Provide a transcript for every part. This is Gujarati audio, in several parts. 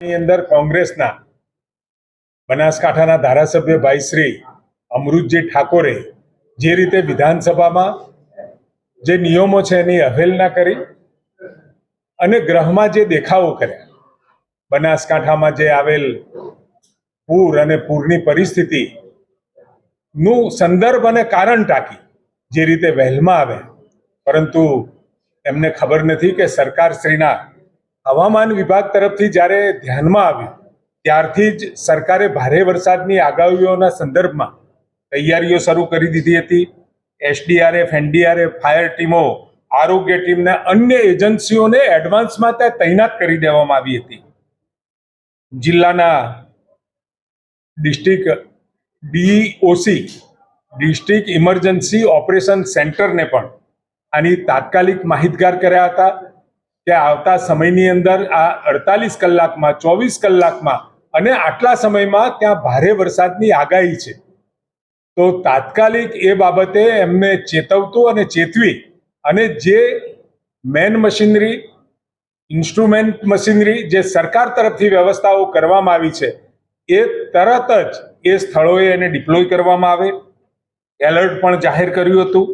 ની અંદર કોંગ્રેસના બનાસકાંઠાના ધારાસભ્ય ભાઈ શ્રી અમૃતજી ઠાકોરે જે રીતે વિધાનસભામાં જે નિયમો છે એની અવહેલના કરી અને ગ્રહમાં જે દેખાવો કર્યા, બનાસકાંઠામાં જે આવેલ પૂર અને પૂરની પરિસ્થિતિ નું સંદર્ભ અને કારણ ટાંકી જે રીતે વહેલમાં આવે પરંતુ એમને ખબર નથી કે સરકારશ્રીના હવામાન વિભાગ તરફથી જ્યારે ધ્યાનમાં આવ્યું, ત્યારથી જ સરકારે ભારે વરસાદની આગાહીઓના સંદર્ભમાં તૈયારીઓ શરૂ કરી દીધી હતી. એસડીઆરએફ, એનડીઆરએફ, ફાયર ટીમો, આરોગ્ય ટીમના અન્ય એજન્સીઓને એડવાન્સમાં ત્યાં તૈનાત કરી દેવામાં આવી હતી. જિલ્લાના district DOC, district emergency operation સેન્ટરને પણ આની તાત્કાલિક માહિતગાર કર્યા હતા. કે આવતા સમયની અંદર આ અડતાલીસ કલાકમાં, ચોવીસ કલાકમાં અને આટલા સમયમાં ત્યાં ભારે વરસાદની આગાહી છે. તો તાત્કાલિક એ બાબતે એમને ચેતવતું અને ચેતવી અને જે મેન મશીનરી, ઇન્સ્ટ્રુમેન્ટ મશીનરી જે સરકાર તરફથી વ્યવસ્થાઓ કરવામાં આવી છે, એ તરત જ એ સ્થળોએ એને ડિપ્લોય કરવામાં આવે. એલર્ટ પણ જાહેર કર્યું હતું.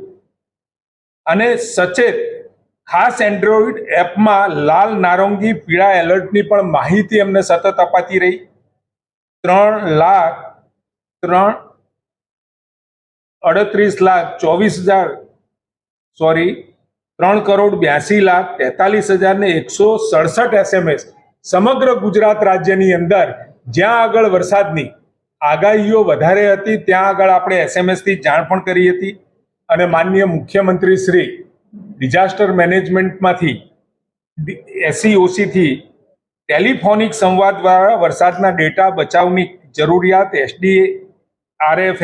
અને સચેત ખાસ એન્ડ્રોઈડ એપમાં લાલ નારંગી, પીળા એલર્ટની પણ માહિતી એમને સતત અપાતી રહી. ત્રણ લાખ, ત્રણ, અડત્રીસ લાખ, ચોવીસ હજાર, સોરી, ત્રણ કરોડ બ્યાસી લાખ, તેતાલીસ હજાર ને એકસો સડસઠ એસએમએસ સમગ્ર ગુજરાત રાજ્યની અંદર જ્યાં આગળ વરસાદની આગાહીઓ વધારે હતી, ત્યાં આગળ આપણે એસએમએસથી જાણ પણ કરી હતી. અને માનનીય મુખ્યમંત્રી શ્રી ડિઝાસ્ટર મેનેજમેન્ટમાંથી એસસીઓસીથી ટેલિફોનિક સંવાદ દ્વારા વરસાદના ડેટા બચાવની જરૂરિયાત એસડી આરએફ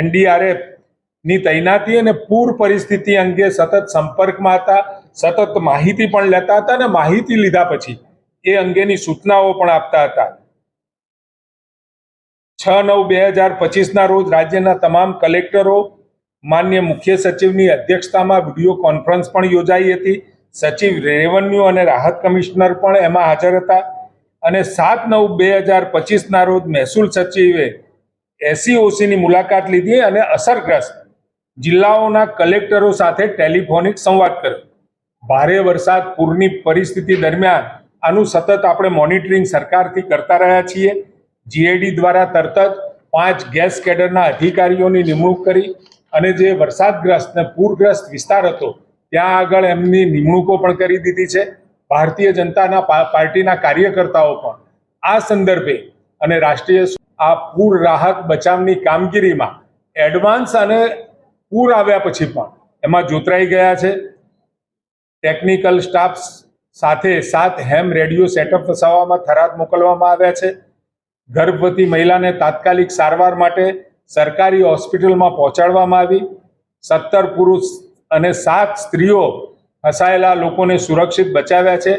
એનડીઆરએફની તૈનાતી અને પૂર પરિસ્થિતિ અંગે સતત સંપર્કમાં હતા. સતત માહિતી પણ લેતા હતા અને માહિતી લીધા પછી એ અંગેની સૂચનાઓ પણ આપતા હતા. છ નવ બે હજાર પચીસના રોજ રાજ્યના તમામ કલેક્ટરો માન્ય મુખ્ય સચિવની અધ્યક્ષતામાં વીડિયો કોન્ફરન્સ પણ યોજાઈ હતી. સચિવ રેવન્યુ અને રાહત કમિશનર પણ એમાં હાજર હતા અને સાત નવ બે હજાર પચીસના રોજ મહેસૂલ સચિવે એસસીઓસીની મુલાકાત લીધી અને અસરગ્રસ્ત જિલ્લાઓના કલેક્ટરો સાથે ટેલિફોનિક સંવાદ કર્યો. ભારે વરસાદ પૂરની પરિસ્થિતિ દરમિયાન આનું સતત આપણે મોનિટરિંગ સરકારથી કરતા રહ્યા છીએ. જીએડી દ્વારા તરત જ પાંચ ગેસ કેડરના અધિકારીઓની નિમણૂક કરી અને જે વરસાદગ્રસ્ત પૂરગ્રસ્ત વિસ્તાર હતો, ત્યાં આગળ એમની નિમણૂકો પણ કરી દીધી છે. ભારતીય જનતાના પાર્ટીના કાર્યકર્તાઓ પણ. આ સંદર્ભે અને રાષ્ટ્રીય આ પૂર રાહત બચાવની કામગીરીમાં એડવાન્સ અને પૂર આવ્યા પછી પણ એમાં જોતરાઈ ગયા છે. ટેકનિકલ સ્ટાફ સાથે સાત હેમ રેડિયો સેટઅપ વસાવવામાં થરાદ મોકલવામાં આવ્યા છે. ગર્ભવતી મહિલાને તાત્કાલિક સારવાર માટે સરકારી હોસ્પિટલમાં પહોંચાડવામાં આવી. સત્તર પુરુષ અને સાત સ્ત્રીઓ ફસાયેલા લોકોને સુરક્ષિત બચાવ્યા છે.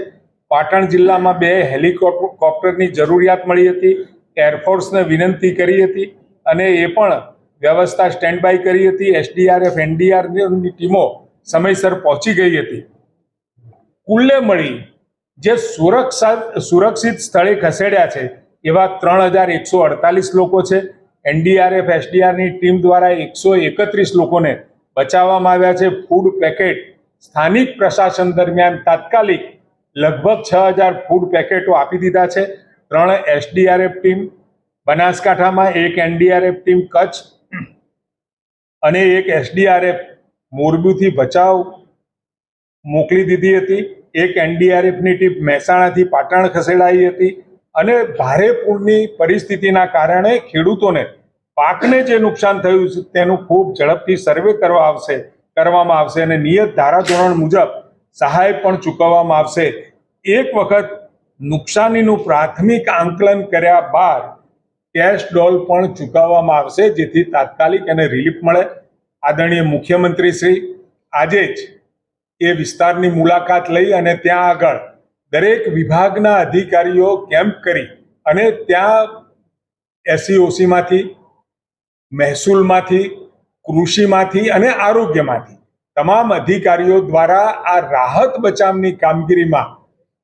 પાટણ જિલ્લામાં બે હેલિકોપ્ટરની જરૂરિયાત મળી હતી. એરફોર્સને વિનંતી કરી હતી અને એ પણ વ્યવસ્થા સ્ટેન્ડ બાય કરી હતી. એસડીઆરએફ, એનડીઆરની ટીમો સમયસર પહોંચી ગઈ હતી. કુલ્લે મળી જે સુરક્ષા સુરક્ષિત સ્થળે ખસેડ્યા છે એવા ત્રણ હજાર એકસો અડતાલીસ લોકો છે. એનડીઆરએફ, એસડીઆરની ટીમ દ્વારા એકસો એકત્રીસ લોકોને બચાવવામાં આવ્યા છે. ફૂડ પેકેટ સ્થાનિક પ્રશાસન દરમિયાન તાત્કાલિક લગભગ છ હજાર ફૂડ પેકેટો આપી દીધા છે. ત્રણ એસડીઆરએફ ટીમ, બનાસકાંઠામાં એક એનડીઆરએફ ટીમ, કચ્છ અને એક એસડીઆરએફ મોરબીથી બચાવ મોકલી દીધી હતી. એક એનડીઆરએફની ટીમ મહેસાણાથી પાટણ ખસેડાઈ હતી. અને ભારે પૂરની પરિસ્થિતિના કારણે ખેડૂતોને પાકને જે નુકસાન થયું છે તેનું ખૂબ ઝડપથી સર્વે કરવા આવશે, કરવામાં આવશે અને નિયત ધારાધોરણ મુજબ સહાય પણ ચૂકવવામાં આવશે. એક વખત નુકસાનીનું પ્રાથમિક આંકલન કર્યા બાદ કેશ ડોલ પણ ચૂકવવામાં આવશે, જેથી તાત્કાલિક એને રિલીફ મળે. આદરણીય મુખ્યમંત્રી શ્રી, આજે જ એ વિસ્તારની મુલાકાત લઈ અને ત્યાં આગળ દરેક વિભાગના અધિકારીઓ કેમ્પ કરી અને ત્યાં એસસીઓસીમાંથી, મહેસૂલમાંથી, કૃષિમાંથી અને આરોગ્યમાંથી તમામ અધિકારીઓ દ્વારા આ રાહત બચાવની કામગીરીમાં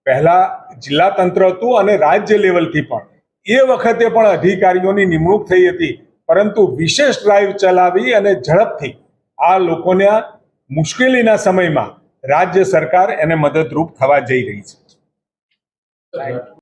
પહેલા જિલ્લા તંત્ર હતું અને રાજ્ય લેવલથી પણ. એ વખતે પણ અધિકારીઓની નિમણૂક થઈ હતી, પરંતુ વિશેષ ડ્રાઈવ ચલાવી અને ઝડપથી આ લોકોના મુશ્કેલીના સમયમાં રાજ્ય સરકાર એને મદદરૂપ થવા જઈ રહી છે. 来